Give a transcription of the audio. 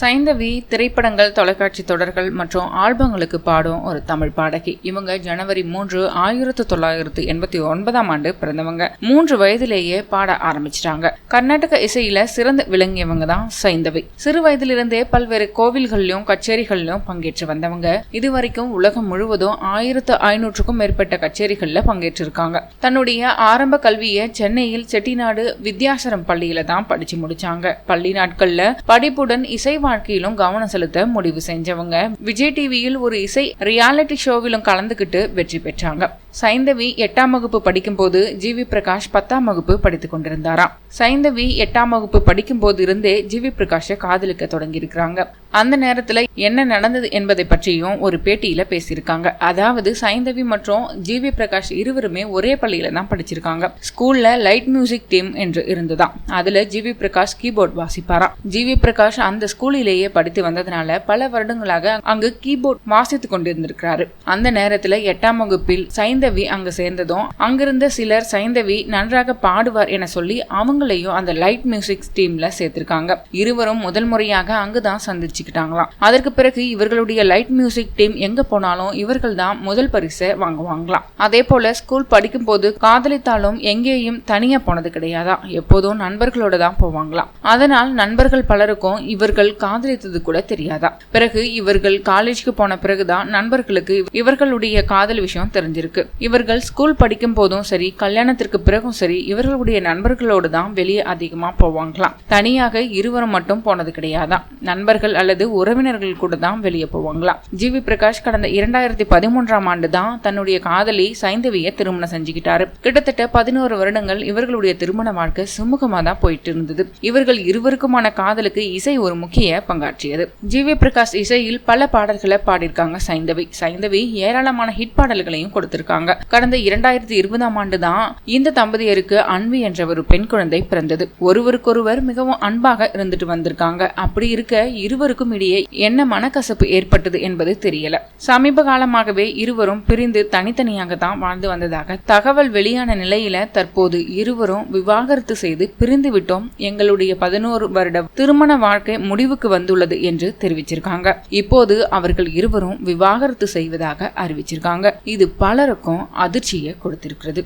சைந்தவி திரைப்படங்கள் தொலைக்காட்சி தொடர்கள் மற்றும் ஆல்பங்களுக்கு பாடும் ஒரு தமிழ் பாடகி. இவங்க ஜனவரி மூன்று ஆயிரத்தி தொள்ளாயிரத்து எண்பத்தி ஒன்பதாம் ஆண்டு பிறந்தவங்க. மூன்று வயதிலேயே பாட ஆரம்பிச்சிட்டாங்க. கர்நாடக இசையில சிறந்து விளங்கியவங்க தான் சைந்தவி. சிறு வயதிலிருந்தே பல்வேறு கோவில்களிலும் கச்சேரிகளிலும் பங்கேற்று வந்தவங்க. இதுவரைக்கும் உலகம் முழுவதும் ஆயிரத்து ஐநூற்றுக்கும் மேற்பட்ட கச்சேரிகள்ல பங்கேற்றிருக்காங்க. தன்னுடைய ஆரம்ப கல்வியை சென்னையில் செட்டிநாடு வித்யாசரம் பள்ளியில தான் படிச்சு முடிச்சாங்க. பள்ளி நாட்கள்ல படிப்புடன் இசை வாழ்க்கையிலும் கவனம் செலுத்த முடிவு செஞ்சவங்க. விஜய் டிவியில் ஒரு இசை ரியாலிட்டி ஷோவிலும் கலந்துகிட்டு வெற்றி பெற்றாங்க. சைந்தவி எட்டாம் வகுப்பு படிக்கும்போது ஜி வி பிரகாஷ் பத்தாம் வகுப்பு படித்துக் கொண்டிருந்தாராம். சைந்தவி எட்டாம் வகுப்பு படிக்கும் போது இருந்தே ஜி வி பிரகாஷை காதலிக்க தொடங்கியிருக்கிறாங்க. அந்த நேரத்துல என்ன நடந்தது என்பதை பற்றியும் ஒரு பேட்டியில பேசியிருக்காங்க. அதாவது சைந்தவி மற்றும் ஜி வி பிரகாஷ் இருவருமே ஒரே பள்ளியில தான் படிச்சிருக்காங்க. ஸ்கூல்ல லைட் மியூசிக் டீம் என்று இருந்ததாம். அதுல ஜி வி பிரகாஷ் கீபோர்ட் வாசிப்பாராம். ஜி வி பிரகாஷ் அந்த ஸ்கூல் ஸ்கூலிலேயே படித்து வந்ததுனால பல வருடங்களாக அங்கு கீபோர்ட் வாசித்து கொண்டிருந்திருக்கிறாரு. அந்த நேரத்துல எட்டாம் வகுப்பில் சைந்தவி அங்கு சேர்ந்ததும் அங்கிருந்த சிலர் சைந்தவி நன்றாக பாடுவார் என சொல்லி அவங்களையும் அந்த லைட் மியூசிக் டீம்ல சேர்த்திருக்காங்க. இருவரும் முதல் முறையாக அங்குதான் சந்திச்சுக்கிட்டாங்களாம். அதற்கு பிறகு இவர்களுடைய லைட் மியூசிக் டீம் எங்க போனாலும் இவர்கள் தான் முதல் பரிசை வாங்குவாங்களாம். அதே போல ஸ்கூல் படிக்கும் போது காதலித்தாலும் எங்கேயும் தனியா போனது கிடையாதா? எப்போதும் நண்பர்களோட தான் போவாங்களாம். அதனால் நண்பர்கள் பலருக்கும் இவர்கள் காதலித்தது கூட தெரியாதா? பிறகு இவர்கள் காலேஜ்க்கு போன பிறகுதான் நண்பர்களுக்கு இவர்களுடைய காதல் விஷயம் தெரிஞ்சிருக்கு. இவர்கள் ஸ்கூல் படிக்கும் போதும் சரி கல்யாணத்திற்கு பிறகும் சரி இவர்களுடைய நண்பர்களோடு தான் வெளியே அதிகமா போவாங்களாம் தனியாக இருவரும் மட்டும் போனது கிடையாதான் நண்பர்கள் அல்லது உறவினர்கள் கூட தான் வெளியே போவாங்களாம் ஜி. வி. பிரகாஷ் கடந்த இரண்டாயிரத்தி பதிமூன்றாம் ஆண்டு தான் தன்னுடைய காதலி சைந்தவிய திருமணம் செஞ்சுக்கிட்டாரு. கிட்டத்தட்ட பதினோரு வருடங்கள் இவர்களுடைய திருமண வாழ்க்கை சுமூகமா தான் போயிட்டு இருந்தது. இவர்கள் இருவருக்குமான காதலுக்கு இசை ஒரு முக்கிய பங்காற்றியது. ஜி வி பிரகாஷ் இசையில் பல பாடல்களை பாடியிருக்காங்க சைந்தவி. சைந்தவி ஏராளமான ஹிட் பாடல்களையும் கொடுத்திருக்காங்க. கடந்த இரண்டாயிரத்தி இருபதாம் ஆண்டு தான் இந்த தம்பதியருக்கு அன்வி என்ற ஒரு பெண் குழந்தை பிறந்தது. ஒருவருக்கொருவர் மிகவும் அன்பாக இருந்துட்டு வந்திருக்காங்க. அப்படி இருக்க இருவருக்கும் இடையே என்ன மனக்கசப்பு ஏற்பட்டது என்பது தெரியல. சமீப காலமாகவே இருவரும் பிரிந்து தனித்தனியாக தான் வாழ்ந்து வந்ததாக தகவல் வெளியான நிலையில தற்போது இருவரும் விவாகரத்து செய்து பிரிந்து விட்டோம். எங்களுடைய பதினோரு வருட திருமண வாழ்க்கை முடிவு முடிவுக்கு வந்துள்ளது என்று தெரிவிச்சிருக்காங்க. இப்போது அவர்கள் இருவரும் விவாகரத்து செய்வதாக அறிவிச்சிருக்காங்க. இது பலருக்கும் அதிர்ச்சியை கொடுத்திருக்கிறது.